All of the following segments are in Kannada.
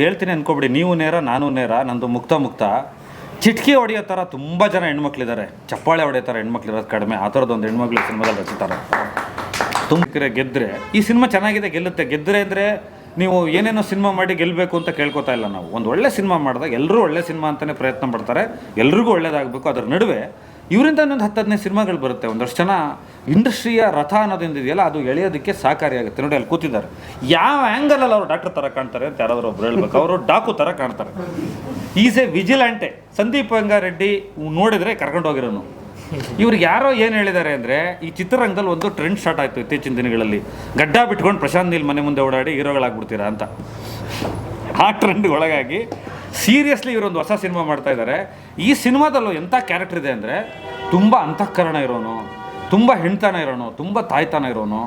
ಹೇಳ್ತೀನಿ ಅನ್ಕೋಬೇಡಿ, ನೀವು ನೇರ, ನಾನು ನೇರ, ನಂದು ಮುಕ್ತ ಮುಕ್ತ. ಚಿಟ್ಕಿ ಹೊಡೆಯೋ ಥರ ತುಂಬ ಜನ ಹೆಣ್ಮಕ್ಳಿದ್ದಾರೆ ಚಪ್ಪಾಳೆ ಹೊಡೆಯೋ ಥರ ಹೆಣ್ಮಕ್ಳಿರೋದು ಕಡಿಮೆ. ಆ ಥರದ್ದೊಂದು ಹೆಣ್ಮಕ್ಳು ಸಿನಿಮಾದಲ್ಲಿ ರಚಿತಾರೆ ತುಮಕಿರೆ ಗೆದ್ದರೆ ಈ ಸಿನಿಮಾ ಚೆನ್ನಾಗಿದೆ, ಗೆಲ್ಲುತ್ತೆ. ಗೆದ್ದರೆ ಅಂದರೆ ನೀವು ಏನೇನೋ ಸಿನಿಮಾ ಮಾಡಿ ಗೆಲ್ಲಬೇಕು ಅಂತ ಕೇಳ್ಕೊತಾ ಇಲ್ಲ ನಾವು. ಒಂದು ಒಳ್ಳೆ ಸಿನಿಮಾ ಮಾಡಿದಾಗ ಎಲ್ಲರೂ ಒಳ್ಳೆ ಸಿನಿಮಾ ಅಂತಲೇ ಪ್ರಯತ್ನ ಪಡ್ತಾರೆ. ಎಲ್ರಿಗೂ ಒಳ್ಳೇದಾಗಬೇಕು. ಅದರ ನಡುವೆ ಇವರಿಂದ ಇನ್ನೊಂದು ಹತ್ತು ಹದಿನೈದು ಸಿನಿಮಾಗಳು ಬರುತ್ತೆ. ಒಂದಷ್ಟು ಜನ ಇಂಡಸ್ಟ್ರಿಯ ರಥ ಅನ್ನೋದೊಂದು ಇದೆಯಲ್ಲ ಅದು ಎಳೆಯೋದಕ್ಕೆ ಸಹಕಾರಿಯಾಗುತ್ತೆ ನೋಡಿ ಅಲ್ಲಿ ಕೂತಿದ್ದಾರೆ. ಯಾವ ಆ್ಯಂಗಲಲ್ಲಿ ಅವರು ಡಾಕ್ಟರ್ ಥರ ಕಾಣ್ತಾರೆ ಅಂತ ಯಾರಾದರೂ ಒಬ್ರು ಹೇಳ್ಬೇಕು. ಅವರು ಡಾಕು ಥರ ಕಾಣ್ತಾರೆ. Is a vigilante. Sandeep Reddy ನೋಡಿದರೆ ಕರ್ಕೊಂಡು ಹೋಗಿರೋನು. ಇವ್ರಿಗೆ ಯಾರೋ ಏನು ಹೇಳಿದ್ದಾರೆ ಅಂದರೆ, ಈ ಚಿತ್ರರಂಗದಲ್ಲಿ ಒಂದು ಟ್ರೆಂಡ್ ಸ್ಟಾರ್ಟ್ ಆಯಿತು ಇತ್ತೀಚಿನ ದಿನಗಳಲ್ಲಿ. ಗಡ್ಡ ಬಿಟ್ಕೊಂಡು ಪ್ರಶಾಂತ್ ನೀಲ್ ಮನೆ ಮುಂದೆ ಓಡಾಡಿ ಹೀರೋಗಳಾಗ್ಬಿಡ್ತೀರಾ ಅಂತ. ಆ ಟ್ರೆಂಡ್ ಒಳಗಾಗಿ ಸೀರಿಯಸ್ಲಿ ಇವರೊಂದು ಹೊಸ ಸಿನಿಮಾ ಮಾಡ್ತಾ ಇದ್ದಾರೆ ಈ ಸಿನಿಮಾದಲ್ಲೂ ಎಂಥ ಕ್ಯಾರೆಕ್ಟರ್ ಇದೆ ಅಂದರೆ ತುಂಬ ಅಂತಃಕರಣ ಇರೋನು ತುಂಬ ಹೆಣ್ತನ ಇರೋನು ತುಂಬ ತಾಯ್ತನ ಇರೋನು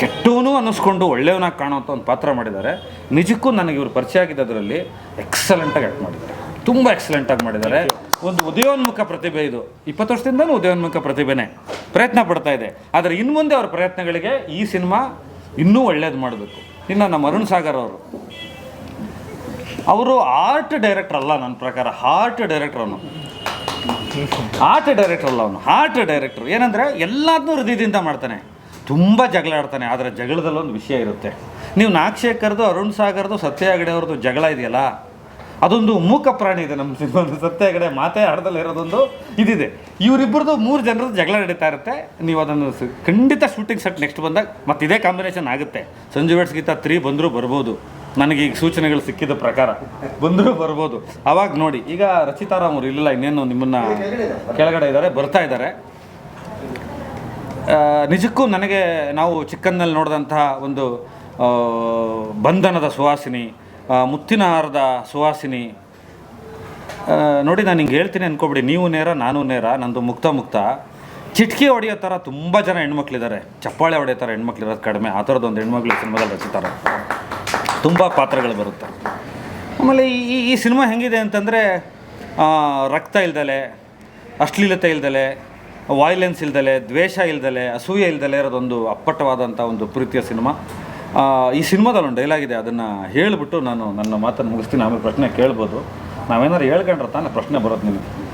ಕೆಟ್ಟವನು ಅನ್ನಿಸ್ಕೊಂಡು ಒಳ್ಳೆಯವನಾಗಿ ಕಾಣೋಂಥ ಒಂದು ಪಾತ್ರ ಮಾಡಿದ್ದಾರೆ. ನಿಜಕ್ಕೂ ನನಗೆ ಇವರು ಪರಿಚಯ ಆಗಿದ್ದದರಲ್ಲಿ ಎಕ್ಸಲೆಂಟಾಗಿ ಆ್ಯಕ್ಟ್ ಮಾಡಿದ್ದಾರೆ. ತುಂಬ ಎಕ್ಸಲೆಂಟಾಗಿ ಮಾಡಿದ್ದಾರೆ. ಒಂದು ಉದಯೋನ್ಮುಖ ಪ್ರತಿಭೆ ಇದು. ಇಪ್ಪತ್ತು ವರ್ಷದಿಂದನೂ ಉದಯೋನ್ಮುಖ ಪ್ರತಿಭೆನೇ. ಪ್ರಯತ್ನ ಪಡ್ತಾ ಇದೆ. ಆದರೆ ಇನ್ನು ಮುಂದೆ ಅವರ ಪ್ರಯತ್ನಗಳಿಗೆ ಈ ಸಿನಿಮಾ ಇನ್ನೂ ಒಳ್ಳೇದು ಮಾಡಬೇಕು. ಇನ್ನು ನಮ್ಮ ಅರುಣ್ ಸಾಗರ್ ಅವರು ಅವರು ಆರ್ಟ್ ಡೈರೆಕ್ಟರ್ ಅಲ್ಲ ನನ್ನ ಪ್ರಕಾರ. ಹಾರ್ಟ್ ಡೈರೆಕ್ಟರ್ ಅವನು. ಆರ್ಟ್ ಡೈರೆಕ್ಟರ್ ಅಲ್ಲ ಅವನು. ಹಾರ್ಟ್ ಡೈರೆಕ್ಟರ್ ಏನಂದರೆ ಎಲ್ಲದನ್ನೂ ಹೃದಯದಿಂದ ಮಾಡ್ತಾನೆ. ತುಂಬ ಜಗಳ ಆಡ್ತಾನೆ. ಆದರೆ ಜಗಳದಲ್ಲಿ ಒಂದು ವಿಷಯ ಇರುತ್ತೆ. ನೀವು ನಾಗಶೇಖರ್ದು, ಅರುಣ್ ಸಾಗರ್ದು ಸತ್ಯ ಹೆಗಡೆ ಅವ್ರದ್ದು ಜಗಳ ಇದೆಯಲ್ಲ? ಅದೊಂದು ಮೂಕ ಪ್ರಾಣಿ ಇದೆ ನಮ್ಮ ಸಿನಿಮಾದ ಸತ್ಯ ಹೆಗಡೆ ಮಾತೇ ಆಡ್ದಲ್ಲಿ ಇರೋದೊಂದು ಇದಿದೆ. ಇವರಿಬ್ಬರದು ಮೂರು ಜನರದ್ದು ಜಗಳ ನಡೀತಾ ಇರುತ್ತೆ. ನೀವು ಅದನ್ನು ಖಂಡಿತ ಶೂಟಿಂಗ್ ಸೆಟ್ ನೆಕ್ಸ್ಟ್ ಬಂದಾಗ ಮತ್ತೆ ಇದೇ ಕಾಂಬಿನೇಷನ್ ಆಗುತ್ತೆ. ಸಂಜು ವೆಟ್ಸ್ ತ್ರೀ ಬಂದರೂ ಬರ್ಬೋದು. ನನಗೆ ಈಗ ಸೂಚನೆಗಳು ಸಿಕ್ಕಿದ ಪ್ರಕಾರ ಬಂದರೂ ಬರ್ಬೋದು. ಅವಾಗ ನೋಡಿ, ಈಗ ರಚಿತಾರಾಮ್ ಅವರು ಇಲ್ಲ ಇನ್ನೇನು ನಿಮ್ಮನ್ನು ಕೆಳಗಡೆ ಇದ್ದಾರೆ, ಬರ್ತಾ ಇದ್ದಾರೆ. ನಿಜಕ್ಕೂ ನನಗೆ ನಾವು ಚಿಕ್ಕನ್ನಲ್ಲಿ ನೋಡಿದಂತಹ ಒಂದು ಬಂಧನದ ಸುವಾಸಿನಿ ಮುತ್ತಿನ ಹಾರದ ಸುವಾಸಿನಿ ನೋಡಿ ನಾನು ಹಿಂಗೆ ಹೇಳ್ತೀನಿ ಅಂದ್ಕೊಬಿಡಿ ನೀವು ನೇರ, ನಾನು ನೇರ, ನಂದು ಮುಕ್ತ ಮುಕ್ತ. ಚಿಟ್ಕಿ ಹೊಡೆಯೋ ಥರ ತುಂಬ ಜನ ಹೆಣ್ಮಕ್ಳಿದ್ದಾರೆ. ಚಪ್ಪಾಳೆ ಹೊಡೆಯೋ ಥರ ಹೆಣ್ಮಕ್ಳಿರೋದು ಕಡಿಮೆ. ಆ ಥರದ್ದೊಂದು ಹೆಣ್ಮಕ್ಳು ಸಿನಿಮಾದಲ್ಲಿ ರಚಿತಾರೆ ತುಂಬ ಪಾತ್ರಗಳು ಬರುತ್ತೆ. ಆಮೇಲೆ ಈ, ಈ- ಸಿನಿಮಾ ಹೆಂಗಿದೆ ಅಂತಂದರೆ ರಕ್ತ ಇಲ್ದಲೆ, ಅಶ್ಲೀಲತೆ ಇಲ್ದಲೆ ವಾಯ್ಲೆನ್ಸ್ ಇಲ್ದಲೆ, ದ್ವೇಷ ಇಲ್ದಲೆ, ಅಸೂಯೆ ಇಲ್ದಲೆ ಇರೋದೊಂದು ಅಪ್ಪಟ್ಟವಾದಂಥ ಒಂದು ಪ್ರೀತಿಯ ಸಿನಿಮಾ. ಈ ಸಿನಿಮಾದಲ್ಲಿ ಒಂದು ಡೈಲಾಗ್ ಇದೆ, ಅದನ್ನು ಹೇಳಿಬಿಟ್ಟು ನಾನು ನನ್ನ ಮಾತನ್ನು ಮುಗಿಸ್ತೀನಿ, ಆಮೇಲೆ ಪ್ರಶ್ನೆ ಕೇಳ್ಬೋದು. ನಾವೇನಾದ್ರು ಹೇಳ್ಕೊಂಡ್ರೆ ತಾನೇ ಪ್ರಶ್ನೆ ಬರೋದು ನಿಮಗೆ.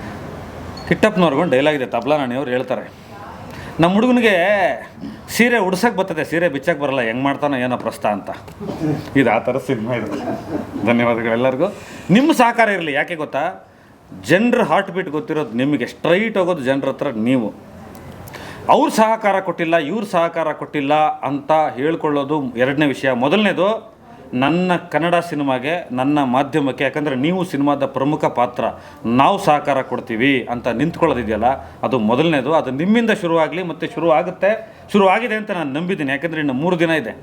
ಕಿಟ್ಟಪ್ಪನವ್ರಿಗೊಂದು ಡೈಲಾಗ್ ಇದೆ, ತಬ್ಲಾ ನಾಣಿಯವ್ರು ಹೇಳ್ತಾರೆ. ನಮ್ಮ ಹುಡುಗನಿಗೆ ಸೀರೆ ಉಡ್ಸಕ್ಕೆ ಬರ್ತದೆ, ಸೀರೆ ಬಿಚ್ಚಕ್ಕೆ ಬರಲ್ಲ, ಹೆಂಗೆ ಮಾಡ್ತಾನೋ ಏನೋ ಪ್ರಸ್ತ ಅಂತ. ಇದು ಆ ಥರ ಸಿನಿಮಾ ಇದೆ. ಧನ್ಯವಾದಗಳು ಎಲ್ಲರಿಗೂ. ನಿಮ್ಮ ಸಹಕಾರ ಇರಲಿ, ಯಾಕೆ ಗೊತ್ತಾ? ಜನರ ಹಾರ್ಟ್ ಬೀಟ್ ಗೊತ್ತಿರೋದು ನಿಮಗೆ ಸ್ಟ್ರೈಟ್ ಹೋಗೋದು ಜನರ ಹತ್ರ ನೀವು. ಅವ್ರ ಸಹಕಾರ ಕೊಟ್ಟಿಲ್ಲ, ಇವ್ರ ಸಹಕಾರ ಕೊಟ್ಟಿಲ್ಲ ಅಂತ ಹೇಳ್ಕೊಳ್ಳೋದು ಎರಡನೇ ವಿಷಯ. ಮೊದಲನೇದು ನನ್ನ ಕನ್ನಡ ಸಿನಿಮಾಗೆ ನನ್ನ ಮಾಧ್ಯಮಕ್ಕೆ, ಯಾಕಂದರೆ ನೀವು ಸಿನಿಮಾದ ಪ್ರಮುಖ ಪಾತ್ರ, ನಾವು ಸಹಕಾರ ಕೊಡ್ತೀವಿ ಅಂತ ನಿಂತ್ಕೊಳ್ಳೋದಿದೆಯಲ್ಲ, ಅದು ಮೊದಲನೇದು. ಅದು ನಿಮ್ಮಿಂದ ಶುರುವಾಗಲಿ ಮತ್ತು ಶುರು ಆಗುತ್ತೆ ಶುರುವಾಗಿದೆ ಅಂತ ನಾನು ನಂಬಿದ್ದೀನಿ. ಯಾಕಂದರೆ ಇನ್ನು ಮೂರು ದಿನ ಇದೆ.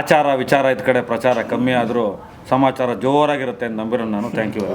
ಆಚಾರ, ವಿಚಾರ ಇದ್ದ ಕಡೆ, ಪ್ರಚಾರ ಕಮ್ಮಿ ಆದರೂ ಸಮಾಚಾರ ಜೋರಾಗಿರುತ್ತೆ ಅಂತ ನಂಬಿರೋ ನಾನು. Thank you